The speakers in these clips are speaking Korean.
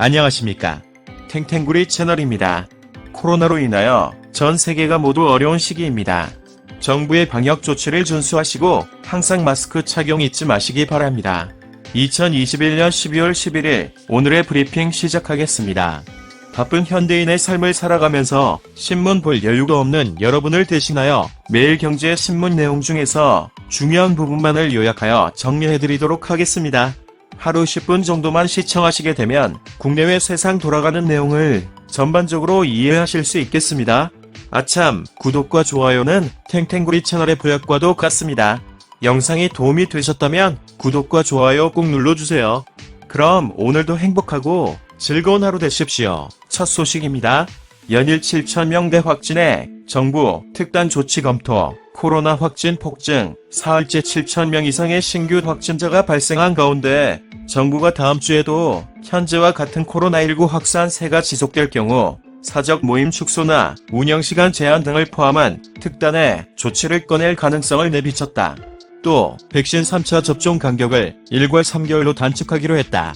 안녕하십니까. 탱탱구리 채널입니다. 코로나로 인하여 전 세계가 모두 어려운 시기입니다. 정부의 방역 조치를 준수하시고 항상 마스크 착용 잊지 마시기 바랍니다. 2021년 12월 11일 오늘의 브리핑 시작하겠습니다. 바쁜 현대인의 삶을 살아가면서 신문 볼 여유가 없는 여러분을 대신하여 매일 경제 신문 내용 중에서 중요한 부분만을 요약하여 정리해드리도록 하겠습니다. 하루 10분 정도만 시청하시게 되면 국내외 세상 돌아가는 내용을 전반적으로 이해하실 수 있겠습니다. 아참, 구독과 좋아요는 탱탱구리 채널의 보약과도 같습니다. 영상이 도움이 되셨다면 구독과 좋아요 꼭 눌러주세요. 그럼 오늘도 행복하고 즐거운 하루 되십시오. 첫 소식입니다. 연일 7천명대 확진에 정부 특단 조치 검토, 코로나 확진 폭증, 사흘째 7천명 이상의 신규 확진자가 발생한 가운데 정부가 다음 주에도 현재와 같은 코로나19 확산세가 지속될 경우 사적 모임 축소나 운영시간 제한 등을 포함한 특단의 조치를 꺼낼 가능성을 내비쳤다. 또 백신 3차 접종 간격을 1과 3개월로 단축하기로 했다.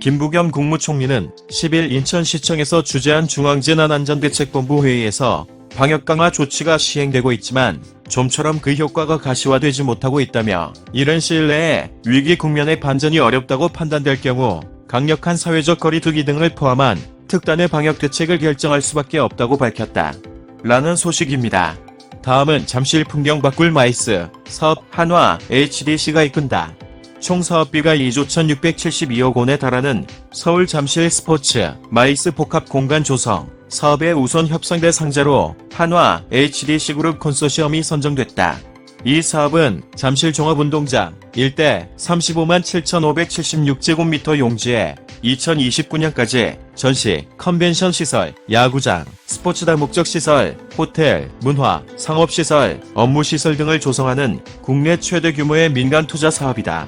김부겸 국무총리는 10일 인천시청에서 주재한 중앙재난안전대책본부 회의에서 방역 강화 조치가 시행되고 있지만 좀처럼 그 효과가 가시화되지 못하고 있다며 이른 시일 내에 위기 국면의 반전이 어렵다고 판단될 경우 강력한 사회적 거리두기 등을 포함한 특단의 방역 대책을 결정할 수밖에 없다고 밝혔다. 라는 소식입니다. 다음은 잠실 풍경 바꿀 마이스 사업 한화 HDC가 이끈다. 총 사업비가 2조 1672억 원에 달하는 서울 잠실 스포츠 마이스 복합 공간 조성 사업의 우선 협상 대 상자로 한화 HDC 그룹 컨소시엄이 선정됐다. 이 사업은 잠실 종합운동장 일대 35만 7,576제곱미터 용지에 2029년까지 전시, 컨벤션 시설, 야구장, 스포츠 다목적 시설, 호텔, 문화, 상업시설, 업무시설 등을 조성하는 국내 최대 규모의 민간 투자 사업이다.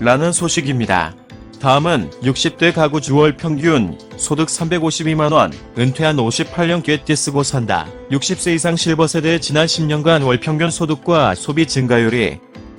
라는 소식입니다. 다음은 60대 가구 주월 평균 소득 352만원, 은퇴한 58년 꿰띠 쓰고 산다. 60세 이상 실버 세대의 지난 10년간 월 평균 소득과 소비 증가율이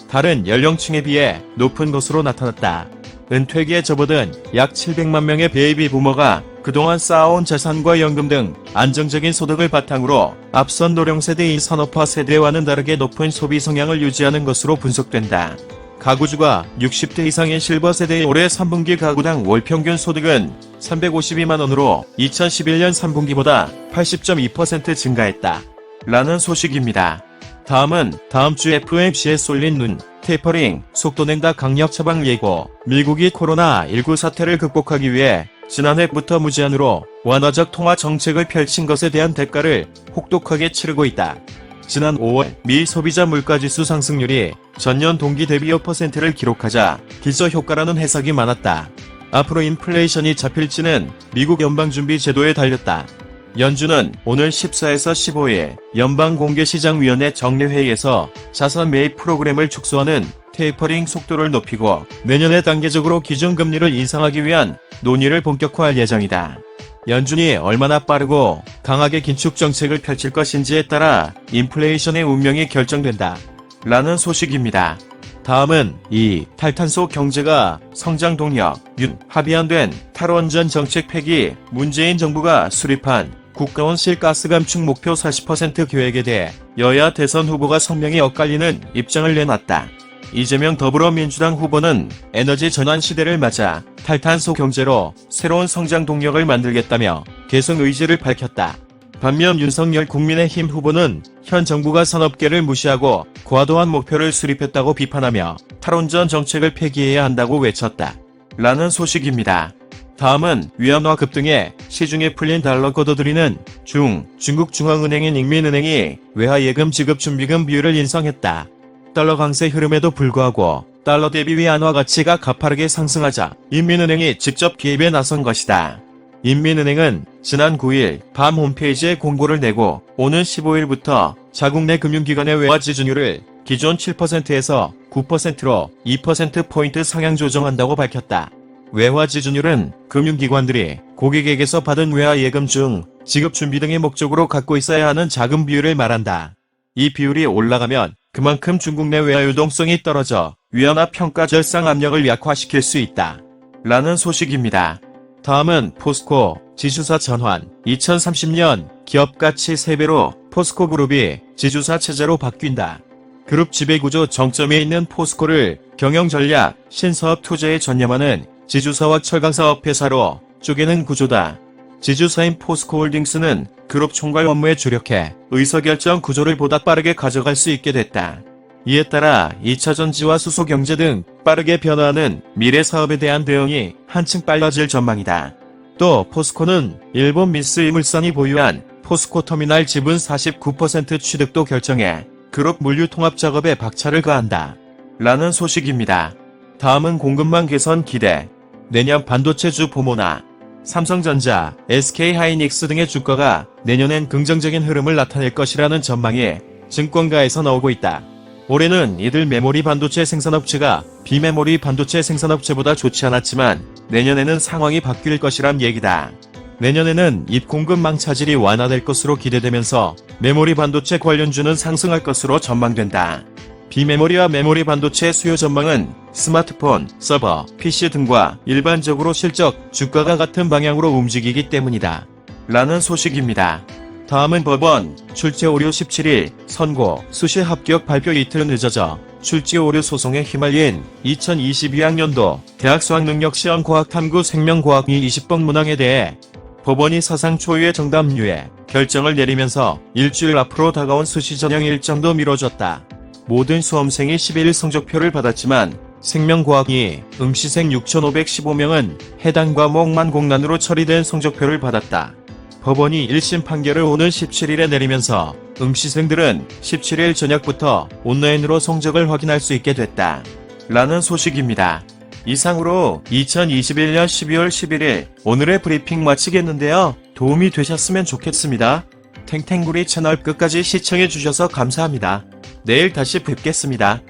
다른 연령층에 비해 높은 것으로 나타났다. 은퇴기에 접어든 약 700만 명의 베이비 부머가 그동안 쌓아온 재산과 연금 등 안정적인 소득을 바탕으로 앞선 노령 세대의 산업화 세대와는 다르게 높은 소비 성향을 유지하는 것으로 분석된다. 가구주가 60대 이상의 실버 세대의 올해 3분기 가구당 월 평균 소득은 352만 원으로 2011년 3분기보다 80.2% 증가했다. 라는 소식입니다. 다음은 다음 주 FOMC에 쏠린 눈, 테이퍼링, 속도 낸다 강력 처방 예고, 미국이 코로나19 사태를 극복하기 위해 지난해부터 무제한으로 완화적 통화 정책을 펼친 것에 대한 대가를 혹독하게 치르고 있다. 지난 5월 미 소비자 물가지수 상승률이 전년 동기 대비 5%를 기록하자 기저 효과라는 해석이 많았다. 앞으로 인플레이션이 잡힐지는 미국 연방준비제도에 달렸다. 연준은 오늘 14에서 15일 연방공개시장위원회 정례회의에서 자산 매입 프로그램을 축소하는 테이퍼링 속도를 높이고 내년에 단계적으로 기준금리를 인상하기 위한 논의를 본격화할 예정이다. 연준이 얼마나 빠르고 강하게 긴축 정책을 펼칠 것인지에 따라 인플레이션의 운명이 결정된다. 라는 소식입니다. 다음은 이 탈탄소 경제가 성장 동력, 윤, 합의안된 탈원전 정책 폐기, 문재인 정부가 수립한 국가원 실가스 감축 목표 40% 계획에 대해 여야 대선 후보가 성명이 엇갈리는 입장을 내놨다. 이재명 더불어민주당 후보는 에너지 전환 시대를 맞아 탈탄소 경제로 새로운 성장 동력을 만들겠다며 계속 의지를 밝혔다. 반면 윤석열 국민의힘 후보는 현 정부가 산업계를 무시하고 과도한 목표를 수립했다고 비판하며 탈원전 정책을 폐기해야 한다고 외쳤다. 라는 소식입니다. 다음은 위안화 급등에 시중에 풀린 달러 걷어들이는 중, 중국 중앙은행인 익민은행이 외화 예금 지급 준비금 비율을 인상했다. 달러 강세 흐름에도 불구하고 달러 대비 위 안화 가치가 가파르게 상승하자 인민은행이 직접 개입에 나선 것이다. 인민은행은 지난 9일 밤 홈페이지에 공고를 내고 오는 15일부터 자국 내 금융기관의 외화 지준율을 기존 7%에서 9%로 2%포인트 상향 조정한다고 밝혔다. 외화 지준율은 금융기관들이 고객에게서 받은 외화 예금 중 지급 준비 등의 목적으로 갖고 있어야 하는 자금 비율을 말한다. 이 비율이 올라가면 그만큼 중국 내 외화 유동성이 떨어져 위안화 평가 절상 압력을 약화시킬 수 있다. 라는 소식입니다. 다음은 포스코 지주사 전환 2030년 기업 가치 3배로 포스코 그룹이 지주사 체제로 바뀐다. 그룹 지배구조 정점에 있는 포스코를 경영 전략, 신사업 투자에 전념하는 지주사와 철강사업 회사로 쪼개는 구조다. 지주사인 포스코홀딩스는 그룹 총괄 업무에 주력해 의사결정 구조를 보다 빠르게 가져갈 수 있게 됐다. 이에 따라 2차 전지와 수소 경제 등 빠르게 변화하는 미래 사업에 대한 대응이 한층 빨라질 전망이다. 또 포스코는 일본 미스 이물산이 보유한 포스코 터미널 지분 49% 취득도 결정해 그룹 물류 통합 작업에 박차를 가한다. 라는 소식입니다. 다음은 공급망 개선 기대. 내년 반도체 주 보모나 삼성전자, SK하이닉스 등의 주가가 내년엔 긍정적인 흐름을 나타낼 것이라는 전망이 증권가에서 나오고 있다. 올해는 이들 메모리 반도체 생산업체가 비메모리 반도체 생산업체보다 좋지 않았지만 내년에는 상황이 바뀔 것이란 얘기다. 내년에는 입 공급 망 차질이 완화될 것으로 기대되면서 메모리 반도체 관련주는 상승할 것으로 전망된다. 비메모리와 메모리 반도체 수요 전망은 스마트폰, 서버, PC 등과 일반적으로 실적, 주가가 같은 방향으로 움직이기 때문이다. 라는 소식입니다. 다음은 법원 출제 오류 17일 선고 수시 합격 발표 이틀 늦어져 출제 오류 소송에 휘말린 2022학년도 대학 수학능력시험 과학탐구 생명과학이 20번 문항에 대해 법원이 사상 초유의 정답류에 결정을 내리면서 일주일 앞으로 다가온 수시 전형 일정도 미뤄졌다. 모든 수험생이 11일 성적표를 받았지만 생명과학이 응시생 6,515명은 해당 과목만 공란으로 처리된 성적표를 받았다. 법원이 1심 판결을 오는 17일에 내리면서 응시생들은 17일 저녁부터 온라인으로 성적을 확인할 수 있게 됐다. 라는 소식입니다. 이상으로 2021년 12월 11일 오늘의 브리핑 마치겠는데요. 도움이 되셨으면 좋겠습니다. 탱탱구리 채널 끝까지 시청해주셔서 감사합니다. 내일 다시 뵙겠습니다.